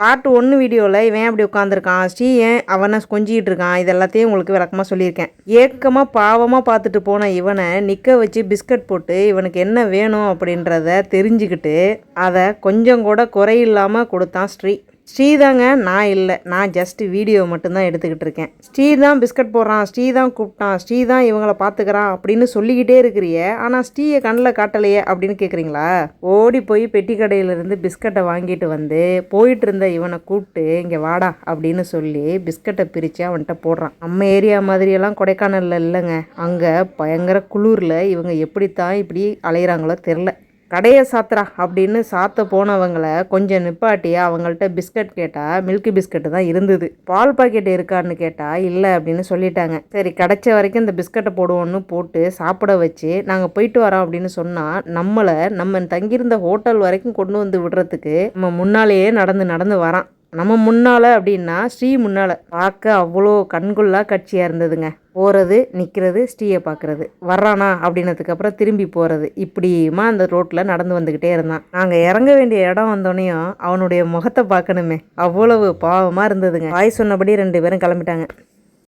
Part ஒன்று வீடியோவில் இவன் அப்படி உட்காந்துருக்கான் ஸ்ரீ ஏன் அவனை கொஞ்சிக்கிட்டு இருக்கான். இது எல்லாத்தையும் உங்களுக்கு விளக்கமாக சொல்லியிருக்கேன். ஏக்கமாக பாவமாக பார்த்துட்டு போன இவனை நிற்க வச்சு பிஸ்கட் போட்டு இவனுக்கு என்ன வேணும் அப்படின்றத தெரிஞ்சுக்கிட்டு அதை கொஞ்சம் கூட குறையில்லாமல் கொடுத்தான் ஸ்ரீ. ஸ்ரீ தாங்க நான் இல்லை. நான் ஜஸ்ட்டு வீடியோ மட்டும்தான் எடுத்துக்கிட்டு இருக்கேன். ஸ்ரீ தான் பிஸ்கட் போடுறான் ஸ்ரீ தான் கூப்பிட்டான் ஸ்ரீ தான் இவங்கள பார்த்துக்கிறான் அப்படின்னு சொல்லிக்கிட்டே இருக்கிறிய. ஆனால் ஸ்ரீயை கண்ணில் காட்டலையே அப்படின்னு கேட்குறீங்களா ஓடி போய் பெட்டி கடையிலேருந்து பிஸ்கட்டை வாங்கிட்டு வந்து போயிட்டு இருந்த இவனை கூப்பிட்டு இங்கே வாடா அப்படின்னு சொல்லி பிஸ்கட்டை பிரித்து அவன்கிட்ட போடுறான். நம்ம ஏரியா மாதிரியெல்லாம் கொடைக்கானலில் இல்லைங்க. அங்கே பயங்கர குளிரில் இவங்க எப்படித்தான் இப்படி அலையிறாங்களோ தெரில கடையை சாத்துறா அப்படின்னு சாத்த போனவங்கள கொஞ்சம் நிப்பாட்டி அவங்கள்ட்ட பிஸ்கட் கேட்டால் மில்கி பிஸ்கட்டு தான் இருந்தது. பால் பாக்கெட் இருக்கான்னு கேட்டால் இல்லை அப்படின்னு சொல்லிட்டாங்க. சரி கிடைச்ச வரைக்கும் இந்த பிஸ்கட்டை போடுவோன்னு போட்டு சாப்பிட வச்சு நாங்கள் போயிட்டு வரோம் அப்படின்னு சொன்னால் நம்மளை நம்ம தங்கியிருந்த ஹோட்டல் வரைக்கும் கொண்டு வந்து விடுறதுக்கு நம்ம முன்னாலேயே நடந்து நடந்து வரான். நம்ம முன்னால் அப்படின்னா ஸ்ரீ முன்னால். பார்க்க அவ்வளோ கண்குள்ளாக கட்சியாக இருந்ததுங்க. போகிறது நிற்கிறது ஸ்ரீயை பார்க்குறது. வர்றானா அப்படின்னதுக்கப்புறம் திரும்பி போகிறது இப்படியுமா அந்த ரோட்டில் நடந்து வந்துக்கிட்டே இருந்தான். நாங்கள் இறங்க வேண்டிய இடம் வந்தோடனையும் அவனுடைய முகத்தை பார்க்கணுமே. அவ்வளவு பாவமாக இருந்ததுங்க. வாய் சொன்னபடி ரெண்டு பேரும் கிளம்பிட்டாங்க.